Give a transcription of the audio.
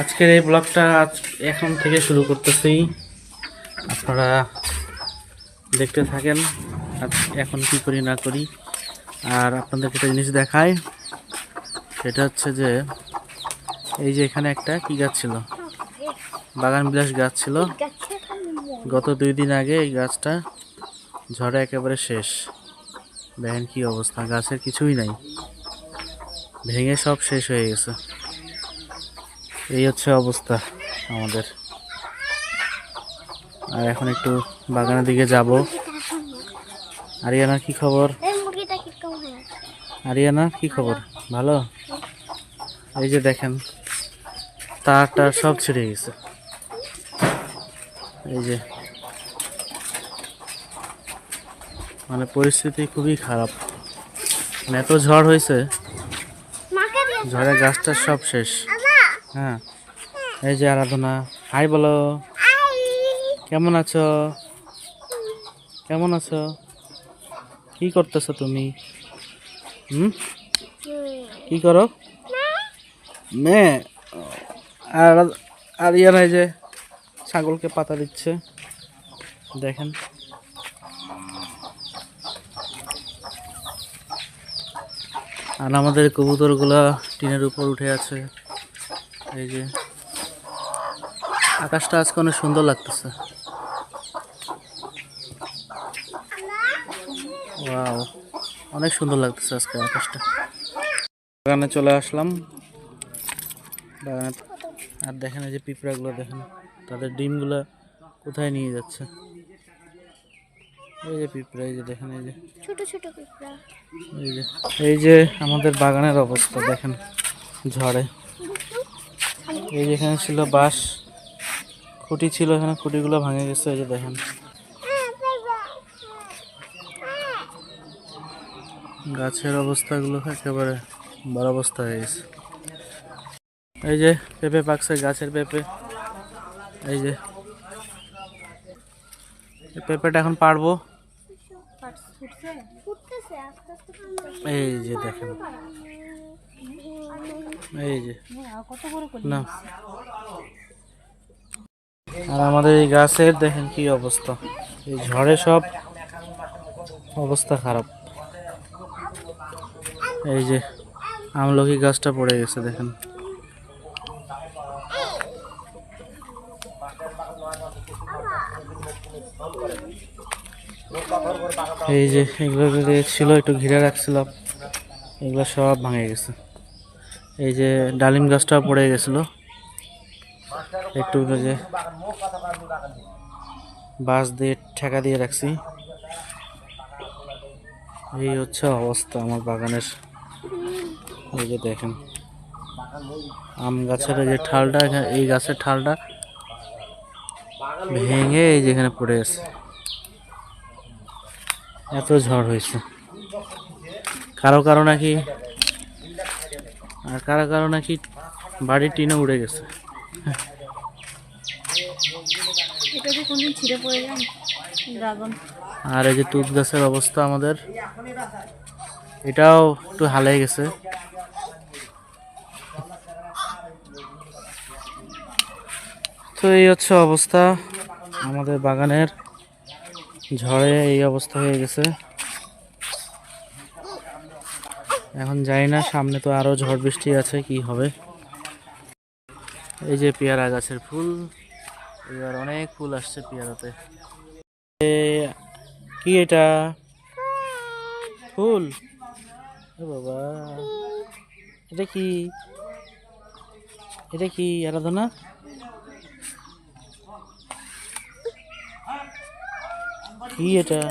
আজকের এই ব্লগটা আজ এখন থেকে শুরু করতেছি। আপনারা দেখতে থাকেন আজ এখন কি করি না করি। আর আপনাদের একটা জিনিস দেখায় সেটা হচ্ছে যে, এই যে এখানে একটা কি গাছ ছিল? বাগান বিলাস গাছ ছিল। গত দুই দিন আগে এই গাছটা ঝড়ে একেবারে শেষ। দেখেন কি অবস্থা, গাছের কিছুই নাই। ভেঙে সব শেষ হয়ে গেছে। এই হচ্ছে অবস্থা আমাদের। আর এখন একটু বাগানের দিকে যাব। আরিয়ানা কি খবর? আরিয়ানা কি খবর? ভালো? এই যে দেখেন তারটা সব ছিঁড়ে গেছে। এই যে মানে পরিস্থিতি খুবই খারাপ। মানে এত ঝড় হয়েছে ঝড়ে গাছটা সব শেষ। হ্যাঁ। এই যে আরাধনা। হাই বলো। কেমন আছো? কেমন আছো? কি করতেছো তুমি? হুম? কি করো? মেয়ে। আর আর ইয়ারা এই যে ছাগলকে পাতা দিচ্ছে। দেখেন। আর আমাদের কবুতরগুলা টিনের উপর উঠে আছে। এই যে আকাশটা আজকে অনেক সুন্দর লাগতেছে। ওয়াও অনেক সুন্দর লাগতেছে আজকে আকাশটা। বাগানে চলে আসলাম। বাগানে আর দেখেন এই যে পিঁপড়াগুলো দেখেন তাদের ডিমগুলো কোথায় নিয়ে যাচ্ছে। এই যে পিঁপড়া এই যে দেখেন এই যে ছোট ছোট পিঁপড়া। এই যে এই যে আমাদের বাগানের অবস্থা দেখেন ঝড়ে। এই যে এখানে ছিল বাঁশ। খুঁটি ছিল এখানে খুঁটিগুলো ভাঙে গেছে এই যে দেখেন। গাছের অবস্থাগুলো একেবারে বড় অবস্থা হয়ে গেছে। এই যে পেঁপে পাকছে গাছের পেঁপে। এই যে। পেঁপেটা এখন পারব এই যে দেখেন। এই যে। না। আর আমাদের এই গাছের দেখেন কি অবস্থা। এই ঝড়ে সব অবস্থা খারাপ। এই যে আমলকি গাছটা পড়ে গেছে দেখেন। এই যে এগুলো ছিল একটু ঘিরে রাখছিলাম এগুলো সব ভাঙে গেছে। এই যে ডালিম গাছটা পড়ে গেছিল। একটু যে বাঁশ দিয়ে ঠেকা দিয়ে রাখছি। এই হচ্ছে অবস্থা আমার বাগানের। এই যে দেখেন, আম গাছের যে ঠালটা, এই গাছের ঠালটা ভেঙে এই যেখানে পড়ে আছে। এত ঝড় হয়েছে। কারও কারও নাকি আর কারও কারও নাকি বাড়ির টিনে উড়ে গেছে? আর এই যে তুত গাছের অবস্থা আমাদের এটাও একটু হালে গেছে। তো এই হচ্ছে অবস্থা আমাদের বাগানের ঝড়ে এই অবস্থা হয়ে গেছে। এখন যাই না, সামনে তো আরও ঝড় বৃষ্টি আছে, কি হবে? এই যে পেয়ারা গাছের ফুল, এবার অনেক ফুল আসছে পেয়ারাতে। কি এটা? ফুল? বাবা, এটা কি? এটা কি আরাধনা? কি এটা?